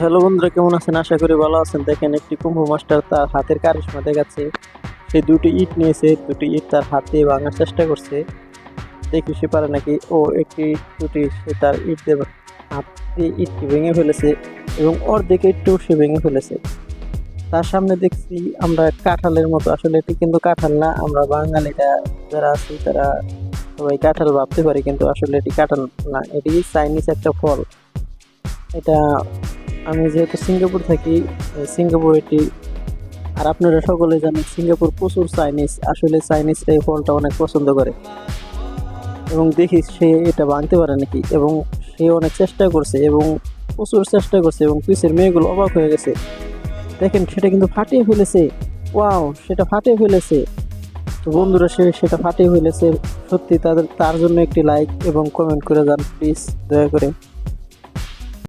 Hello বন্ধুরা, কেমন আছেন? আশা করি ভালো আছেন। দেখেন একটি কুম্ভ মাস্টার তার হাতের কারিশমা দেখাচ্ছে। সে দুটি ইট নিয়েছে, দুটি ইট তার হাতে ভাঙার চেষ্টা করছে। দেখি সে পারে নাকি? ও, একটি দুটি সে তার ইট দিয়ে হাত দিয়ে ইটটি ভেঙে ফেলেছে এবং অর্ধেক ইটটিও সে ভেঙে ফেলেছে। তার সামনে দেখছি আমরা কাঁঠালের মতো। আসলে এটি কিন্তু কাঁঠাল না, আমরা বাঙালিরা যারা আছি তারা সবাই কাঁঠাল ভাবতে পারি, কিন্তু আসলে এটি কাঁঠাল না। এটি চাইনিজ একটা ফল। এটা আমি যেহেতু সিঙ্গাপুর থাকি সিঙ্গাপুর এটি, আর আপনারা সকলে জানেন সিঙ্গাপুর প্রচুর চাইনিজ আসলে চাইনিজরা এই ফলটা অনেক পছন্দ করে। এবং দেখি সে এটা ভাঙতে পারে নাকি, এবং সে অনেক চেষ্টা করছে, এবং প্রচুর চেষ্টা করছে, এবং পিসের মেয়েগুলো অবাক হয়ে গেছে। দেখেন, সেটা কিন্তু ফাটিয়ে ফেলেছে। ওয়াও, সেটা ফাটিয়ে ফেলেছে। তো বন্ধুরা, সে সেটা ফাটিয়ে ফেলেছে। সত্যি তাদের, তার জন্য একটি লাইক এবং কমেন্ট করে যান প্লিজ দয়া করে।